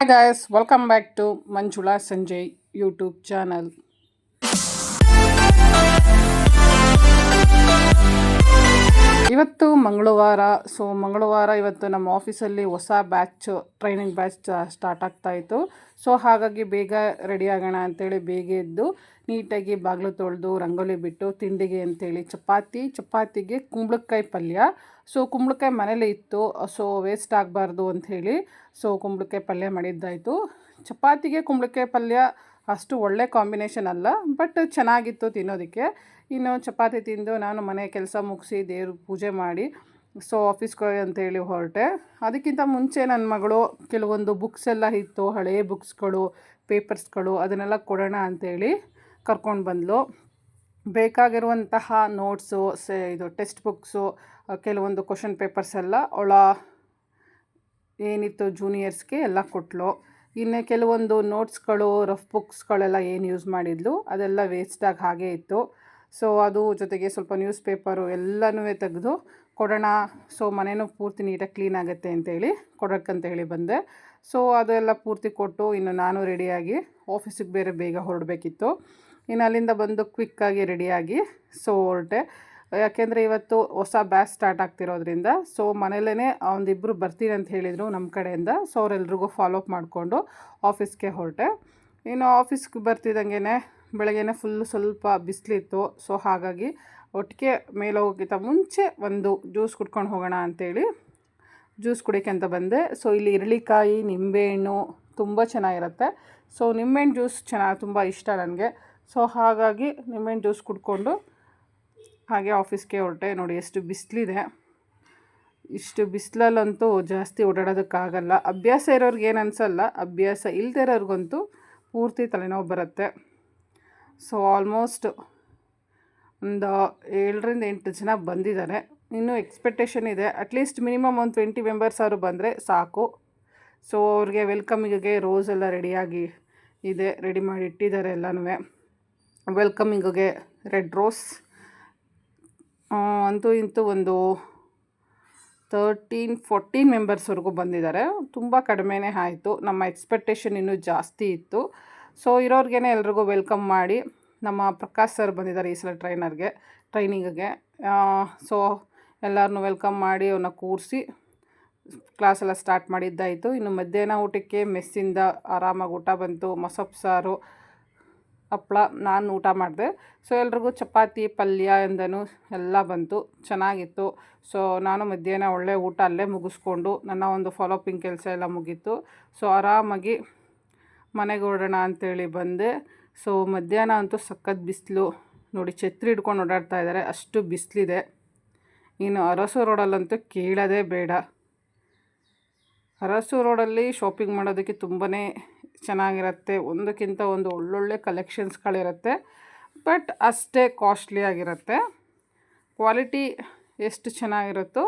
Hi guys welcome back to Manjula Sanjay YouTube channel ಇವತ್ತು ಮಂಗಳವಾರ so ಮಂಗಳವಾರ ಇವತ್ತು ನಮ್ಮ ಆಫೀಸಲ್ಲಿ ಹೊಸ ಬ್ಯಾಚ್ ಟ್ರೈನಿಂಗ್ ಬ್ಯಾಚ್ ಸ್ಟಾರ್ಟ್ ಆಗ್ತಾ ಇತ್ತು. ಸೊ ಹಾಗಾಗಿ ಬೇಗ ರೆಡಿ ಆಗೋಣ ಅಂತೇಳಿ ಬೇಗ ಎದ್ದು ನೀಟಾಗಿ ಬಾಗಿಲು ತೊಳೆದು ರಂಗೋಲಿ ಬಿಟ್ಟು ತಿಂಡಿಗೆ ಅಂತೇಳಿ ಚಪಾತಿ, ಚಪಾತಿಗೆ ಕುಂಬಳಕಾಯಿ ಪಲ್ಯ. ಸೊ ಕುಂಬಳಕಾಯಿ ಮನೇಲೇ ಇತ್ತು. ಸೊ ವೇಸ್ಟ್ ಆಗಬಾರ್ದು ಅಂಥೇಳಿ ಸೊ ಕುಂಬಳಕಾಯಿ ಪಲ್ಯ ಮಾಡಿದ್ದಾಯಿತು. ಚಪಾತಿಗೆ ಕುಂಬಳಕಾಯಿ ಪಲ್ಯ ಅಷ್ಟು ಒಳ್ಳೆ ಕಾಂಬಿನೇಷನ್ ಅಲ್ಲ ಬಟ್ ಚೆನ್ನಾಗಿತ್ತು ತಿನ್ನೋದಕ್ಕೆ. ಇನ್ನು ಚಪಾತಿ ತಿಂದು ನಾನು ಮನೆ ಕೆಲಸ ಮುಗಿಸಿ ದೇವ್ರ ಪೂಜೆ ಮಾಡಿ ಸೊ ಆಫೀಸ್ಗೆ ಅಂತೇಳಿ ಹೊರಟೆ. ಅದಕ್ಕಿಂತ ಮುಂಚೆ ನನ್ನ ಮಗಳು ಕೆಲವೊಂದು ಬುಕ್ಸ್ ಎಲ್ಲ ಇತ್ತು ಹಳೆಯ ಬುಕ್ಸ್ಗಳು ಪೇಪರ್ಸ್ಗಳು ಅದನ್ನೆಲ್ಲ ಕೊಡೋಣ ಅಂತೇಳಿ ಕರ್ಕೊಂಡು ಬಂದಳು ಬೇಕಾಗಿರುವಂತಹ ನೋಟ್ಸು ಸೆ, ಇದು ಟೆಕ್ಸ್ಟ್ ಬುಕ್ಸು ಕೆಲವೊಂದು ಕ್ವಶನ್ ಪೇಪರ್ಸ್ ಎಲ್ಲ ಅವಳ ಏನಿತ್ತು ಜೂನಿಯರ್ಸ್ಗೆ ಎಲ್ಲ ಕೊಟ್ಟಳು ಇನ್ನು ಕೆಲವೊಂದು ನೋಟ್ಸ್ಗಳು ರಫ್ ಬುಕ್ಸ್ಗಳೆಲ್ಲ ಏನು ಯೂಸ್ ಮಾಡಿದ್ಲು, ಅದೆಲ್ಲ ವೇಸ್ಟಾಗಿ ಹಾಗೆ ಇತ್ತು. ಸೊ ಅದು ಜೊತೆಗೆ ಸ್ವಲ್ಪ ನ್ಯೂಸ್ ಪೇಪರು ಎಲ್ಲನೂ ತೆಗೆದು ಕೊಡೋಣ ಸೊ ಮನೆಯೂ ಪೂರ್ತಿ ನೀಟಾಗಿ ಕ್ಲೀನ್ ಆಗುತ್ತೆ ಅಂತೇಳಿ ಹೇಳಿ ಬಂದೆ. ಸೊ ಅದೆಲ್ಲ ಪೂರ್ತಿ ಕೊಟ್ಟು ಇನ್ನು ನಾನು ರೆಡಿಯಾಗಿ ಆಫೀಸಿಗೆ ಬೇರೆ ಬೇಗ ಹೊರಡಬೇಕಿತ್ತು. ಇನ್ನು ಅಲ್ಲಿಂದ ಬಂದು ಕ್ವಿಕ್ಕಾಗಿ ರೆಡಿಯಾಗಿ ಸೊ ಹೊರಟೆ. ಯಾಕೆಂದರೆ ಇವತ್ತು ಹೊಸ ಬ್ಯಾಚ್ ಸ್ಟಾರ್ಟ್ ಆಗ್ತಿರೋದ್ರಿಂದ ಸೊ ಮನೇಲೇ ಒಂದಿಬ್ಬರು ಬರ್ತೀನಿ ಅಂತ ಹೇಳಿದರು ನಮ್ಮ ಕಡೆಯಿಂದ ಸೊ ಅವರೆಲ್ರಿಗೂ ಫಾಲೋ ಅಪ್ ಮಾಡಿಕೊಂಡು ಆಫೀಸ್ಗೆ ಹೊರಟೆ. ಇನ್ನು ಆಫೀಸ್ಗೆ ಬರ್ತಿದ್ದಂಗೆ ಬೆಳಗ್ಗೆ ಫುಲ್ಲು ಸ್ವಲ್ಪ ಬಿಸಿಲಿತ್ತು ಸೊ ಹಾಗಾಗಿ ಒಟ್ಟಿಗೆ ಮೇಲೆ ಹೋಗೋಕ್ಕಿಂತ ಮುಂಚೆ ಒಂದು ಜ್ಯೂಸ್ ಕುಡ್ಕೊಂಡು ಹೋಗೋಣ ಅಂಥೇಳಿ ಜ್ಯೂಸ್ ಕುಡಿಯೋಕ್ಕೆ ಅಂತ ಬಂದೆ. ಸೊ ಇಲ್ಲಿ ಇರಳಿಕಾಯಿ, ನಿಂಬೆಹಣ್ಣು ತುಂಬ ಚೆನ್ನಾಗಿರುತ್ತೆ. ಸೊ ನಿಂಬೆಹಣ್ಣು ಜ್ಯೂಸ್ ಚೆನ್ನಾಗಿ ತುಂಬ ಇಷ್ಟ ನನಗೆ. ಸೊ ಹಾಗಾಗಿ ನಿಂಬೆಹಣ್ಣು ಜ್ಯೂಸ್ ಕುಡ್ಕೊಂಡು ಹಾಗೆ ಆಫೀಸ್ಗೆ ಹೊರಟೆ. ನೋಡಿ, ಎಷ್ಟು ಬಿಸಿಲಿದೆ. ಇಷ್ಟು ಬಿಸಿಲಲ್ಲಂತೂ ಜಾಸ್ತಿ ಓಡಾಡೋದಕ್ಕಾಗಲ್ಲ. ಅಭ್ಯಾಸ ಇರೋರ್ಗೆ ಏನು ಅನಿಸಲ್ಲ. ಅಭ್ಯಾಸ ಇಲ್ಲದೇ ಇರೋರಿಗಂತೂ ಪೂರ್ತಿ ತಲೆನೋವು ಬರುತ್ತೆ. ಸೊ ಆಲ್ಮೋಸ್ಟ್ ಒಂದು ಏಳರಿಂದ ಎಂಟು ಜನ ಬಂದಿದ್ದಾರೆ. ಇನ್ನೂ ಎಕ್ಸ್ಪೆಕ್ಟೇಷನ್ ಇದೆ. ಅಟ್ಲೀಸ್ಟ್ ಮಿನಿಮಮ್ ಒಂದು ಟ್ವೆಂಟಿ ಮೆಂಬರ್ಸ್ ಅವರು ಬಂದರೆ ಸಾಕು. ಸೊ ಅವ್ರಿಗೆ ವೆಲ್ಕಮಿಗೆ ರೋಸ್ ಎಲ್ಲ ರೆಡಿಯಾಗಿ ಇದೆ, ರೆಡಿ ಮಾಡಿ ಇಟ್ಟಿದ್ದಾರೆ ಎಲ್ಲನೂ ವೆಲ್ಕಮಿಂಗಿಗೆ ರೆಡ್ ರೋಸ್ ಅಂತೂ ಇಂತೂ ಒಂದು ತರ್ಟೀನ್ ಫೋರ್ಟೀನ್ ಮೆಂಬರ್ಸ್ವರೆಗೂ ಬಂದಿದ್ದಾರೆ. ತುಂಬ ಕಡಿಮೆನೇ ಆಯಿತು. ನಮ್ಮ ಎಕ್ಸ್ಪೆಕ್ಟೇಷನ್ ಇನ್ನೂ ಜಾಸ್ತಿ ಇತ್ತು. ಸೊ ಇರೋರ್ಗೇ ಎಲ್ರಿಗೂ ವೆಲ್ಕಮ್ ಮಾಡಿ ನಮ್ಮ ಪ್ರಕಾಶ್ ಸರ್ ಬಂದಿದ್ದಾರೆ ಈ ಸಲ ಟ್ರೈನರ್ಗೆ ಟ್ರೈನಿಂಗಿಗೆ ಸೊ ಎಲ್ಲರನ್ನೂ ವೆಲ್ಕಮ್ ಮಾಡಿ ಅವನ್ನ ಕೂರಿಸಿ ಕ್ಲಾಸೆಲ್ಲ ಸ್ಟಾರ್ಟ್ ಮಾಡಿದ್ದಾಯಿತು. ಇನ್ನು ಮಧ್ಯಾಹ್ನ ಊಟಕ್ಕೆ ಮೆಸ್ಸಿಂದ ಆರಾಮಾಗಿ ಊಟ ಬಂತು. ಮೊಸಪ್ಪು ಸಾರು ಹಪ್ಳ ನಾನು ಊಟ ಮಾಡಿದೆ. ಸೊ ಎಲ್ರಿಗೂ ಚಪಾತಿ, ಪಲ್ಯ ಎಂದನು ಎಲ್ಲ ಬಂತು. ಚೆನ್ನಾಗಿತ್ತು. ಸೊ ನಾನು ಮಧ್ಯಾಹ್ನ ಒಳ್ಳೆ ಊಟ ಅಲ್ಲೇ ಮುಗಿಸ್ಕೊಂಡು ನನ್ನ ಒಂದು ಫಾಲೋಪಿಂಗ್ ಕೆಲಸ ಎಲ್ಲ ಮುಗೀತು. ಸೊ ಆರಾಮಾಗಿ ಮನೆಗೆ ಹೊರಡೋಣ ಅಂತೇಳಿ ಬಂದೆ. ಸೊ ಮಧ್ಯಾಹ್ನ ಅಂತೂ ಸಖತ್ ಬಿಸಿಲು. ನೋಡಿ, ಛತ್ರಿ ಹಿಡ್ಕೊಂಡು ಓಡಾಡ್ತಾ ಇದ್ದಾರೆ. ಅಷ್ಟು ಬಿಸಿಲಿದೆ. ಇನ್ನು ಅರಸು ರೋಡಲ್ಲಂತೂ ಕೇಳೋದೇ ಬೇಡ. ಅರಸು ರೋಡಲ್ಲಿ ಶಾಪಿಂಗ್ ಮಾಡೋದಕ್ಕೆ ತುಂಬಾ ಚೆನ್ನಾಗಿರುತ್ತೆ. ಒಂದಕ್ಕಿಂತ ಒಂದು ಒಳ್ಳೊಳ್ಳೆ ಕಲೆಕ್ಷನ್ಸ್ಗಳಿರುತ್ತೆ ಬಟ್ ಅಷ್ಟೇ ಕಾಸ್ಟ್ಲಿ ಆಗಿರುತ್ತೆ. ಕ್ವಾಲಿಟಿ ಎಷ್ಟು ಚೆನ್ನಾಗಿರುತ್ತೋ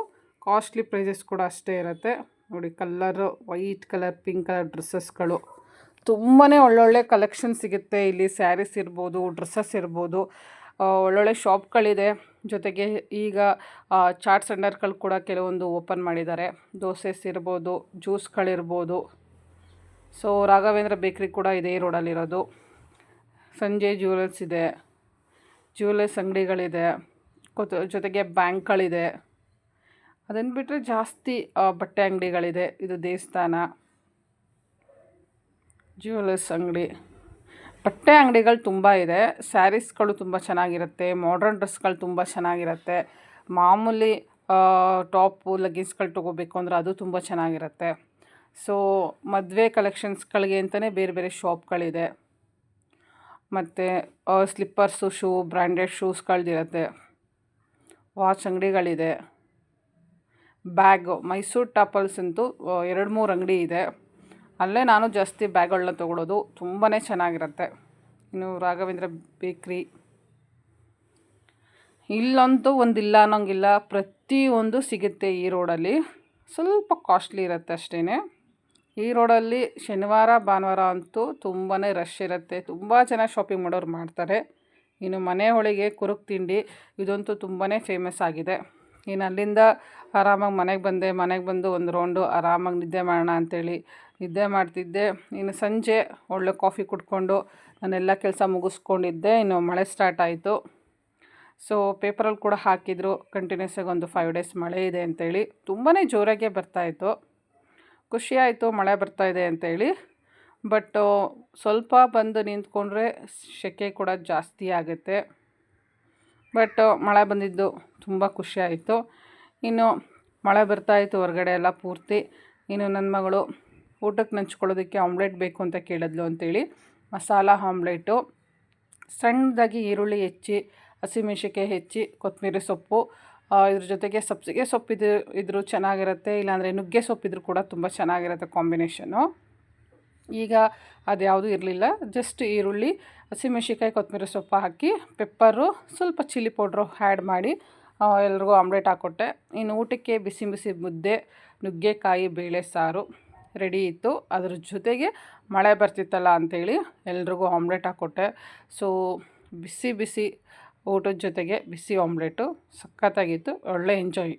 ಕಾಸ್ಟ್ಲಿ ಪ್ರೈಸಸ್ ಕೂಡ ಅಷ್ಟೇ ಇರುತ್ತೆ. ನೋಡಿ colour white colour pink colour ಡ್ರೆಸ್ಸಸ್ಗಳು ತುಂಬಾ ಒಳ್ಳೊಳ್ಳೆ ಕಲೆಕ್ಷನ್ ಸಿಗುತ್ತೆ. ಇಲ್ಲಿ ಸ್ಯಾರೀಸ್ ಇರ್ಬೋದು ಡ್ರೆಸ್ಸಸ್ ಇರ್ಬೋದು. ಒಳ್ಳೊಳ್ಳೆ ಶಾಪ್ಗಳಿದೆ ಜೊತೆಗೆ ಈಗ ಚಾಟ್ ಸೆಂಟರ್ಗಳು ಕೂಡ ಕೆಲವೊಂದು ಓಪನ್ ಮಾಡಿದ್ದಾರೆ. ದೋಸೆಸ್ ಇರ್ಬೋದು ಜ್ಯೂಸ್ಗಳಿರ್ಬೋದು ಸೊ, ರಾಘವೇಂದ್ರ ಬೇಕ್ರಿ ಕೂಡ ಇದೇ ರೋಡಲ್ಲಿರೋದು. ಸಂಜೆ ಜ್ಯುವೆಲ್ಸ್ ಇದೆ. ಜ್ಯುವೆಲ್ಸ್ ಅಂಗಡಿಗಳಿದೆ. ಕೊತ್, ಜೊತೆಗೆ ಬ್ಯಾಂಕ್ಗಳಿದೆ. ಅದನ್ನು ಬಿಟ್ಟರೆ ಜಾಸ್ತಿ ಬಟ್ಟೆ ಅಂಗಡಿಗಳಿದೆ. ಇದು ದೇವಸ್ಥಾನ. ಜ್ಯುವೆಲರ್ಸ್ ಅಂಗಡಿ. ಬಟ್ಟೆ ಅಂಗಡಿಗಳು ತುಂಬ ಇದೆ. ಸ್ಯಾರೀಸ್ಗಳು ತುಂಬ ಚೆನ್ನಾಗಿರುತ್ತೆ. ಮಾಡ್ರನ್ ಡ್ರೆಸ್ಗಳು ತುಂಬ ಚೆನ್ನಾಗಿರುತ್ತೆ. ಮಾಮೂಲಿ ಟಾಪು ಲಗ್ಗಿನ್ಸ್ಗಳು ತೊಗೋಬೇಕು ಅಂದರೆ ಅದು ತುಂಬ ಚೆನ್ನಾಗಿರುತ್ತೆ. ಸೊ ಮದುವೆ ಕಲೆಕ್ಷನ್ಸ್ಗಳಿಗೆ ಅಂತಲೇ ಬೇರೆ ಬೇರೆ ಶಾಪ್ಗಳಿದೆ ಮತ್ತು ಸ್ಲಿಪ್ಪರ್ಸು ಶೂ ಬ್ರ್ಯಾಂಡೆಡ್ ಶೂಸ್ಗಳ್ದಿರುತ್ತೆ ವಾಚ್ ಅಂಗಡಿಗಳಿದೆ. ಬ್ಯಾಗು ಮೈಸೂರು ಟಾಪಲ್ಸ್ ಅಂತೂ ಎರಡು ಮೂರು ಅಂಗಡಿ ಇದೆ. ಅಲ್ಲೇ ನಾನು ಜಾಸ್ತಿ ಬ್ಯಾಗ್ಗಳನ್ನ ತೊಗೊಳೋದು ತುಂಬಾ ಚೆನ್ನಾಗಿರುತ್ತೆ. ಇನ್ನು ರಾಘವೇಂದ್ರ ಬೇಕ್ರಿ. ಇಲ್ಲಂತೂ ಒಂದಿಲ್ಲ ಅನ್ನೋಂಗಿಲ್ಲ. ಪ್ರತಿಯೊಂದು ಸಿಗುತ್ತೆ ಈ ರೋಡಲ್ಲಿ. ಸ್ವಲ್ಪ ಕಾಸ್ಟ್ಲಿ ಇರುತ್ತೆ ಅಷ್ಟೇ ಈ ರೋಡಲ್ಲಿ ಶನಿವಾರ, ಭಾನುವಾರ ಅಂತೂ ತುಂಬಾ ರಶ್ ಇರುತ್ತೆ. ತುಂಬ ಜನ ಶಾಪಿಂಗ್ ಮಾಡೋರು ಮಾಡ್ತಾರೆ. ಇನ್ನು ಮನೆ ಒಳಗೆ ಕುರುಕ್ ತಿಂಡಿ ಇದಂತೂ ತುಂಬಾ ಫೇಮಸ್ ಆಗಿದೆ. ಇನ್ನು ಅಲ್ಲಿಂದ ಆರಾಮಾಗಿ ಮನೆಗೆ ಬಂದೆ. ಮನೆಗೆ ಬಂದು ಒಂದು ರೌಂಡು ಆರಾಮಾಗಿ ನಿದ್ದೆ ಮಾಡೋಣ ಅಂಥೇಳಿ ನಿದ್ದೆ ಮಾಡ್ತಿದ್ದೆ. ಇನ್ನು ಸಂಜೆ ಒಳ್ಳೆ ಕಾಫಿ ಕುಡ್ಕೊಂಡು ನಾನೆಲ್ಲ ಕೆಲಸ ಮುಗಿಸ್ಕೊಂಡಿದ್ದೆ. ಇನ್ನು ಮಳೆ ಸ್ಟಾರ್ಟ್ ಆಯಿತು. ಸೊ ಪೇಪರಲ್ಲಿ ಕೂಡ ಹಾಕಿದರು. ಕಂಟಿನ್ಯೂಸ್ ಆಗಿ ಒಂದು ಫೈವ್ ಡೇಸ್ ಮಳೆ ಇದೆ ಅಂತೇಳಿ. ತುಂಬಾ ಜೋರಾಗೆ ಬರ್ತಾಯಿತ್ತು ಖುಷಿ ಆಯಿತು, ಮಳೆ ಬರ್ತಾಯಿದೆ ಅಂತೇಳಿ. ಬಟ್ ಸ್ವಲ್ಪ ಬಂದು ನಿಂತ್ಕೊಂಡ್ರೆ ಸೆಕೆ ಕೂಡ ಜಾಸ್ತಿ ಆಗುತ್ತೆ. ಬಟ್ ಮಳೆ ಬಂದಿದ್ದು ತುಂಬ ಖುಷಿ ಆಯಿತು. ಇನ್ನು ಮಳೆ ಬರ್ತಾಯಿತ್ತು ಹೊರಗಡೆ ಎಲ್ಲ ಪೂರ್ತಿ. ಇನ್ನು ನನ್ನ ಮಗಳು ಊಟಕ್ಕೆ ನಂಚ್ಕೊಳ್ಳೋದಕ್ಕೆ ಆಮ್ಲೆಟ್ ಬೇಕು ಅಂತ ಕೇಳಿದ್ಲು ಅಂತೇಳಿ. ಮಸಾಲ ಆಮ್ಲೆಟು, ಸಣ್ಣದಾಗಿ ಈರುಳ್ಳಿ ಹೆಚ್ಚಿ ಹಸಿಮೆಣಸಿಕಾಯಿ ಹೆಚ್ಚಿ, ಕೊತ್ತಂಬರಿ ಸೊಪ್ಪು ಇದ್ರ ಜೊತೆಗೆ ಸಬ್ಸಿಗೆ ಸೊಪ್ಪಿದು ಇದ್ದರೂ ಚೆನ್ನಾಗಿರುತ್ತೆ, ಇಲ್ಲಾಂದರೆ ನುಗ್ಗೆ ಸೊಪ್ಪಿದ್ರು ಕೂಡ ತುಂಬ ಚೆನ್ನಾಗಿರುತ್ತೆ ಕಾಂಬಿನೇಷನು. ಈಗ ಅದು ಯಾವುದೂ ಇರಲಿಲ್ಲ, ಜಸ್ಟ್ ಈರುಳ್ಳಿ ಹಸಿಮೆಣಸಿಕಾಯಿ ಕೊತ್ತಂಬರಿ ಸೊಪ್ಪು ಹಾಕಿ, ಪೆಪ್ಪರು, ಸ್ವಲ್ಪ ಚಿಲ್ಲಿ ಪೌಡ್ರು ಆ್ಯಡ್ ಮಾಡಿ ಎಲ್ರಿಗೂ ಆಮ್ಲೆಟ್ ಹಾಕ್ಕೊಟ್ಟೆ. ಇನ್ನು ಊಟಕ್ಕೆ ಬಿಸಿ ಬಿಸಿ ಮುದ್ದೆ, ನುಗ್ಗೆಕಾಯಿ, ಬೇಳೆ ಸಾರು. ರೆಡಿ ಇತ್ತು. ಅದ್ರ ಜೊತೆಗೆ ಮಳೆ ಬರ್ತಿತ್ತಲ್ಲ ಅಂಥೇಳಿ ಎಲ್ರಿಗೂ ಆಮ್ಲೆಟ್ ಹಾಕ್ಕೊಟ್ಟೆ. ಸೊ ಬಿಸಿ ಬಿಸಿ ಊಟದ ಜೊತೆಗೆ ಬಿಸಿ ಆಮ್ಲೆಟು ಸಖತ್ತಾಗಿತ್ತು. ಒಳ್ಳೆ ಎಂಜಾಯ್